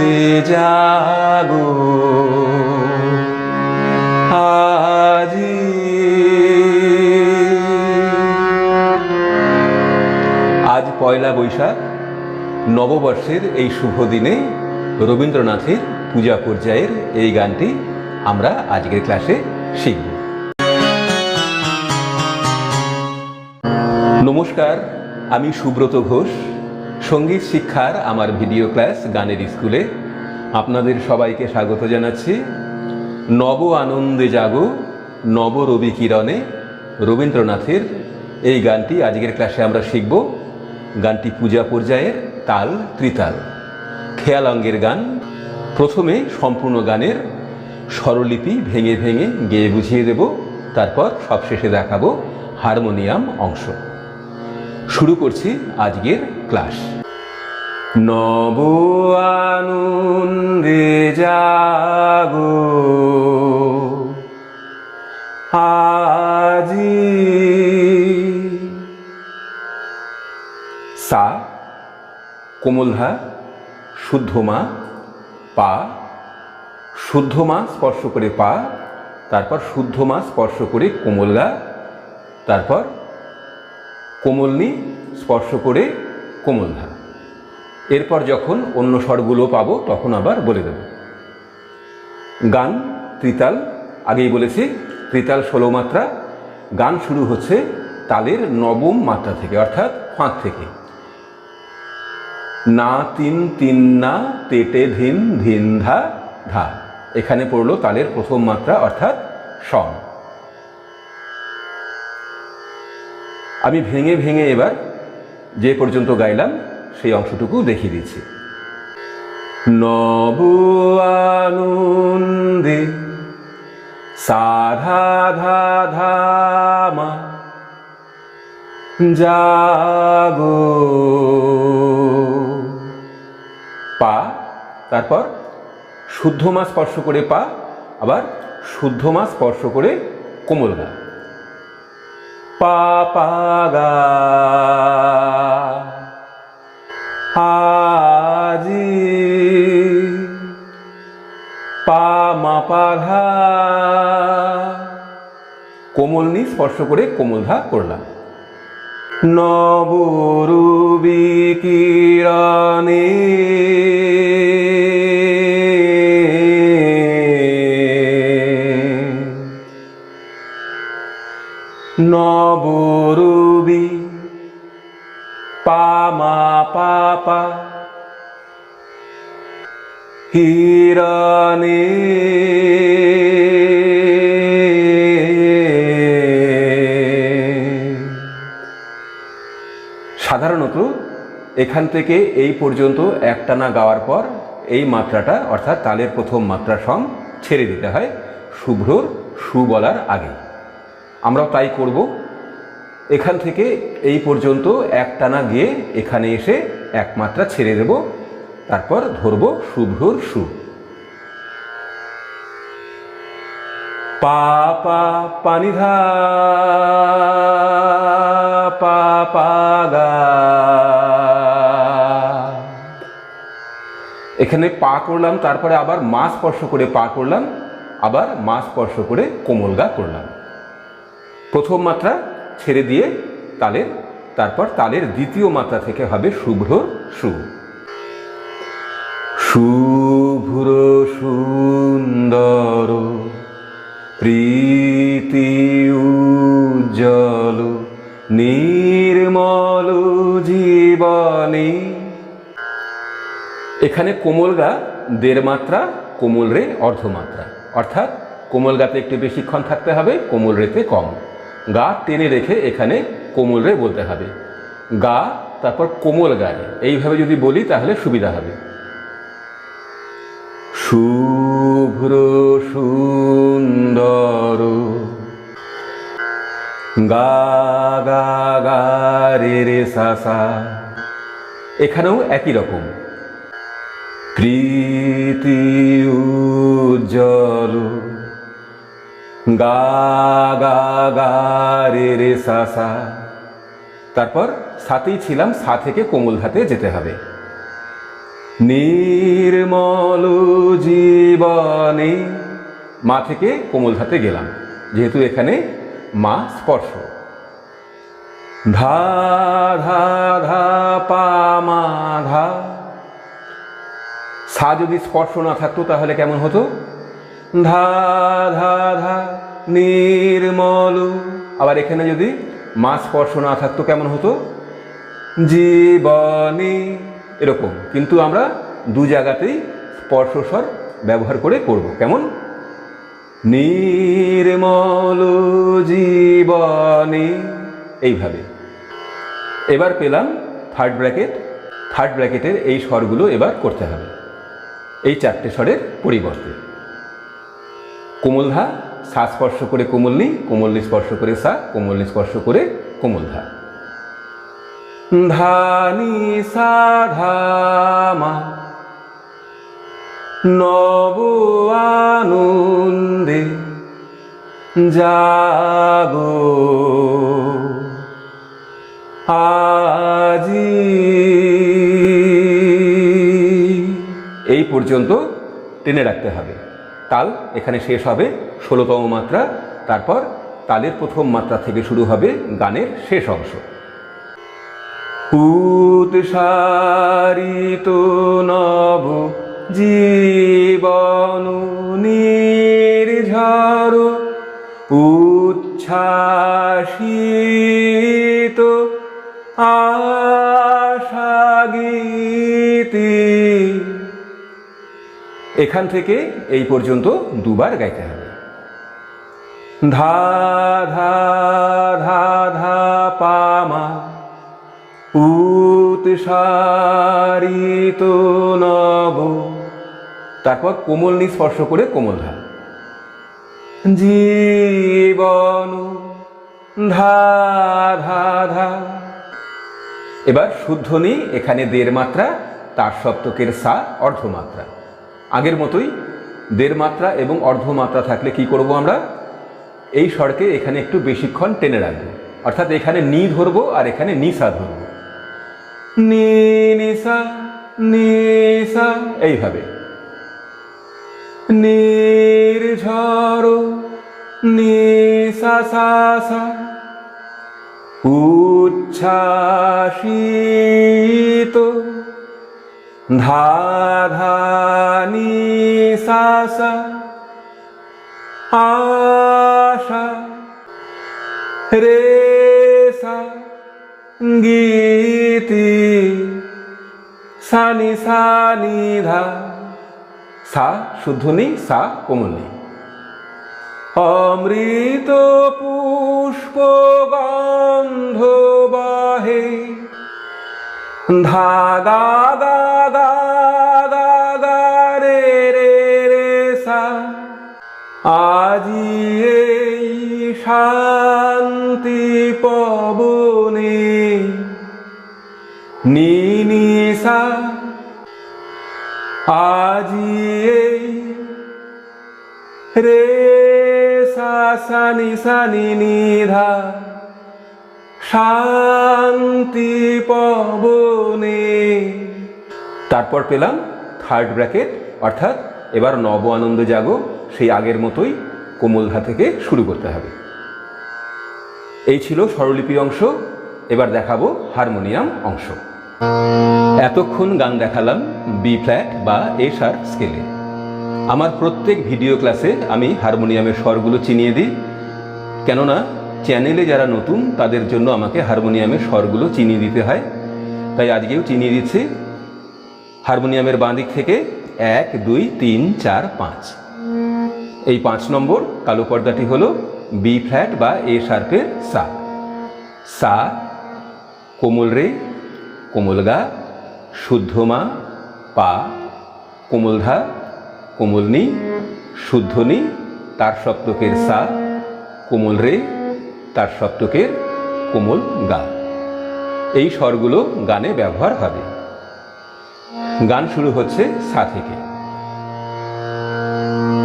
আনন্দে জাগো আজি আজ পয়লা বৈশাখ, নববর্ষের এই শুভ দিনে রবীন্দ্রনাথের পূজা পর্যায়ের এই গানটি আমরা আজকের ক্লাসে শিখব। নমস্কার, আমি সুব্রত ঘোষ। সংগীত শিক্ষার আমার ভিডিও ক্লাস গানের স্কুলে আপনাদের সবাইকে স্বাগত জানাচ্ছি। নব আনন্দে জাগো, নব রবি কিরণে রবীন্দ্রনাথের এই গানটি আজকের ক্লাসে আমরা শিখব। গানটি পূজা পর্যায়ের তাল, ত্রিতাল। খেয়াল অঙ্গের গান, প্রথমে সম্পূর্ণ গানের স্বরলিপি ভেঙে ভেঙে গেয়ে বুঝিয়ে দেব, তারপর সবশেষে দেখাবো হারমোনিয়াম অংশ। শুরু করছি আজকের ক্লাস। নব আনন্দে জাগো আজি। সা শুদ্ধ মা পা। শুদ্ধ মা স্পর্শ করে পা, তারপর শুদ্ধ মা স্পর্শ করে কোমলগা তারপর কোমলনি স্পর্শ করে কোমলধা এরপর যখন অন্য স্বরগুলো পাবো, তখন আবার বলে দেব। গান, ত্রিতাল, আগেই বলেছি, ত্রিতাল ষোলো মাত্রা। গান শুরু হচ্ছে তালের নবম মাত্রা থেকে, অর্থাৎ ফাঁক থেকে। না তিন তিন না, তেটে ধিন ধিন ধা ধা। এখানে পড়ল তালের প্রথম মাত্রা, অর্থাৎ সম আমি ভেঙে ভেঙে এবার যে পর্যন্ত গাইলাম, সেই অংশটুকু দেখিয়ে দিচ্ছি। নব আনন্দে সাধা ধা ধামা জাগো। পা, তারপর শুদ্ধ মা স্পর্শ করে পা, আবার শুদ্ধ মা স্পর্শ করে কোমল গা। পা পা, গা। কোমল নি স্পর্শ করে কোমল ধা করলাম। নবরুবি কিরণে নবরুবি হিরণে সাধারণত এখান থেকে এই পর্যন্ত একটানা গাওয়ার পর এই মাত্রাটা, অর্থাৎ তালের প্রথম মাত্রা সং ছেড়ে দিতে হয় শুভ্রর সু বলার আগে আমরাও তাই করব। এখান থেকে এই পর্যন্ত একটানা গিয়ে এখানে এসে একমাত্রা ছেড়ে দেব। তারপর ধরব শুভ্রর সু। পা পা পানিধা পা পা, গা। এখানে পা করলাম, তারপরে আবার মা স্পর্শ করে পা করলাম, আবার মা স্পর্শ করে কোমল গা করলাম। প্রথম মাত্রা ছেড়ে দিয়ে তালের, তারপর তালের দ্বিতীয় মাত্রা থেকে হবে শুভ্র সু। শুভ্র সুন্দর, প্রীতি উজ্জ্বল, নির্মল জীবনী। এখানে কোমল গা দেড় মাত্রা কোমল রে অর্ধমাত্রা। অর্থাৎ কোমল গাতে একটু বেশিক্ষণ থাকতে হবে কোমল রেতে কম। গা টেনে রেখে এখানে কোমল রে বলতে হবে। গা, তারপর কোমল গায়ে এইভাবে যদি বলি তাহলে সুবিধা হবে। শুভ্র সুন্দর। গা গা গা, রে রে, সা সা। এখানেও একই রকম। প্রীতি উজ্জ্বল। গা গা গা, রে রে, সা সা। তারপর সাথেই ছিলাম, সা থেকে কোমল ধাতে যেতে হবে। নির্মল জীবনে। মা থেকে কোমল ধাতে গেলাম, যেহেতু এখানে মা স্পর্শ। ধা ধা ধা, পা, মা, ধা। সা যদি স্পর্শ না থাকতো তাহলে কেমন হতো? ধা ধা ধা, নির্মল। আবার এখানে যদি মা স্পর্শ না থাকতো কেমন হতো? জীবনী। এরকম। কিন্তু আমরা দু জায়গাতেই স্পর্শস্বর ব্যবহার করে করব। কেমন? নির্মল জীবনী। এইভাবে। এবার পেলাম থার্ড ব্র্যাকেট থার্ড ব্র্যাকেটের এই স্বরগুলো এবার করতে হবে। এই চারটে স্বরের পরিবর্তে। কোমলধা, সা স্পর্শ করে কোমলনি কোমলনি স্পর্শ করে সা, কোমলনি স্পর্শ করে কোমলধা। ধানি সাধামা নব আনন্দে জাগো। আজি এই পর্যন্ত টেনে রাখতে হবে। তাল এখানে শেষ হবে, ষোলোতম মাত্রা। তারপর তালের প্রথম মাত্রা থেকে শুরু হবে গানের শেষ অংশ। উৎসারিত নব জীবন নির্ঝর উচ্ছ্বাসিত আশাগীতি। এখান থেকে এই পর্যন্ত দুবার গাইতে হবে। ধা ধা ধা ধা পামা উৎসারিত নব। তারপর কোমল নি স্পর্শ করে কোমল ধা জীবন ধা ধা ধা। এবার শুদ্ধ নি এখানে দেড় মাত্রা, তার সপ্তকের সা, অর্ধমাত্রা। আগের মতোই দেড় মাত্রা এবং অর্ধমাত্রা থাকলে কি করব আমরা? এই স্বরকে এখানে একটু বেশিক্ষণ টেনে রাখব। অর্থাৎ এখানে নি ধরবো আর এখানে নিসা ধরবো। নি নিসা নিসা এইভাবে। নির্ঝর নিসা সা সা উচ্ছ্বাসিত। ধা ধা নি সা সা আশা। রে সা গীতি। সানি সানি ধা। সা শুদ্ধ নেই, সা কোমল নেই। অমৃত পুষ্প গন্ধ বাহে। ধা, দা দা দা দা দা, রে রে রে, সা। আজি এই শান্তি সা সা নি সা নি নি ধা শান্তি পবনে। তারপর পেলাম থার্ড ব্র্যাকেট অর্থাৎ এবার নব আনন্দ জাগো, সেই আগের মতোই কোমলধা থেকে শুরু করতে হবে। এই ছিল স্বরলিপি অংশ, এবার দেখাবো হারমোনিয়াম অংশ। এতক্ষণ গান দেখালাম বি ফ্ল্যাট বা এ শার্প স্কেলে আমার প্রত্যেক ভিডিও ক্লাসে আমি হারমোনিয়ামের স্বরগুলো চিনিয়ে দিই। কেননা, চ্যানেলে যারা নতুন, তাদের জন্য আমাকে হারমোনিয়ামের স্বরগুলো চিনিয়ে দিতে হয়। তাই আজকেও চিনিয়ে দিচ্ছি হারমোনিয়ামের বাঁ দিক থেকে এক, দুই, তিন, চার, পাঁচ। এই পাঁচ নম্বর কালো পর্দাটি হলো বি ফ্ল্যাট বা এ শার্পের সা। সা কোমল রে, কোমল গা, শুদ্ধ মা, পা কোমলধা শুদ্ধ শুদ্ধনি তার সপ্তকের সা কোমল রে, তার সপ্তকের কোমল গা। এই স্বরগুলো গানে ব্যবহার হবে। গান শুরু হচ্ছে সা থেকে।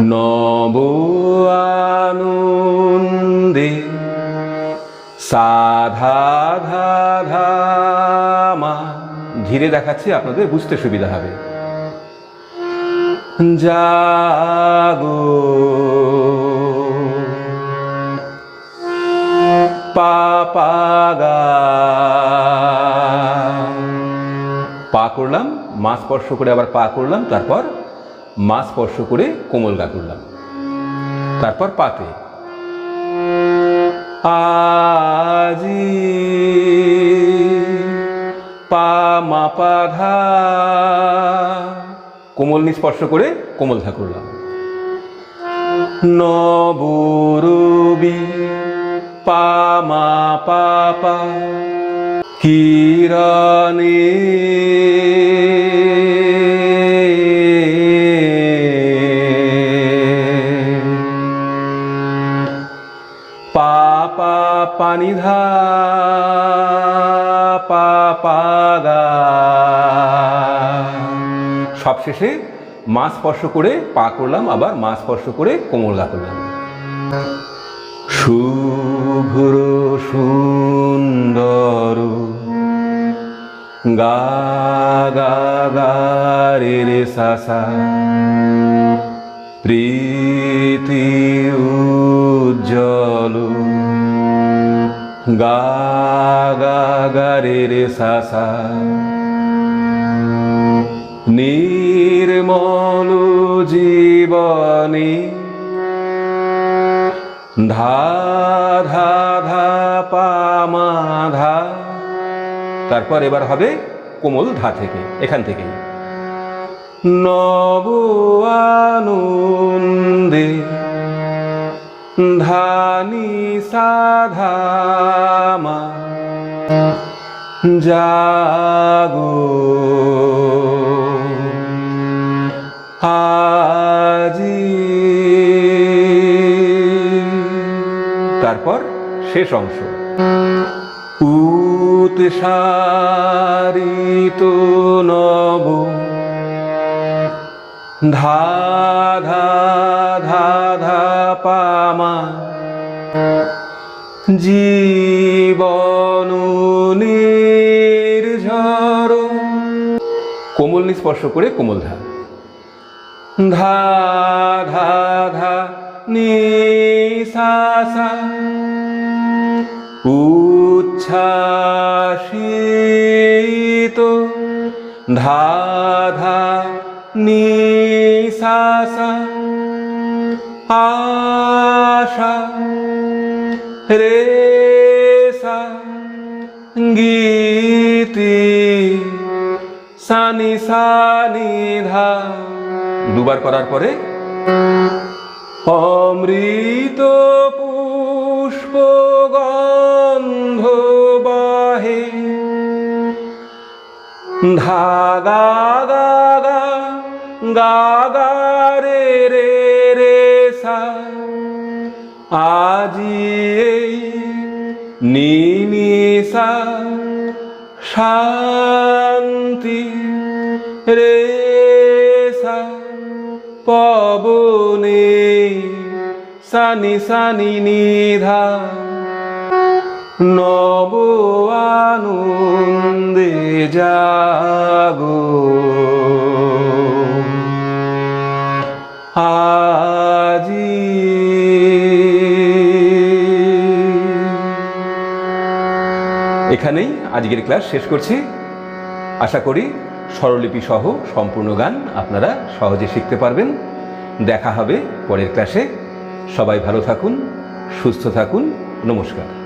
নব আনন্দে সাধা ধা ধা মা। ধীরে দেখাচ্ছি আপনাদের বুঝতে সুবিধা হবে। জাগো পাপাগা পা করলাম মা স্পর্শ করে আবার পা করলাম, তারপর মা স্পর্শ করে কোমল গা করলাম। তারপর পাতে। আজি পা মা পা ধা কোমল নি স্পর্শ করে কোমল ধা করলাম নবরবি পা মা পা পা কিরণে পা পা সবশেষে মা স্পর্শ করে পা করলাম, আবার মা স্পর্শ করে কোমল গা করলাম। শুভ্র সুন্দর গা গা রে রে সা প্রীতি উজ্জ্বল গা গা গা রে রে সা। নির্মল জীবনী। ধা ধা ধা, পা, মা, ধা। তারপর এবার হবে কোমল ধা থেকে, এখান থেকেই। নব ধানি সাধামা জাগো। শেষ অংশ। উৎসারিত নব। ধা ধা ধা ধা পামা জীবন নির্ঝর। কোমল নি স্পর্শ করে কোমল ধা ধা ধা ধা নি সা সা উচ্ছ্বাসিত ধা ধা নি সা সা আশা রে গীতি সানি সানি ধা। দুবার করার পরে অমৃত ধাগা গা গা গা গা রে রে রে সা আজি এই নিমিষা শান্তি রে সা পবনে সানি সানি নিধা নব আনন্দে আজি এখানেই আজকের ক্লাস শেষ করছি। আশা করি স্বরলিপি সহ সম্পূর্ণ গান আপনারা সহজে শিখতে পারবেন। দেখা হবে পরের ক্লাসে। সবাই ভালো থাকুন, সুস্থ থাকুন। নমস্কার।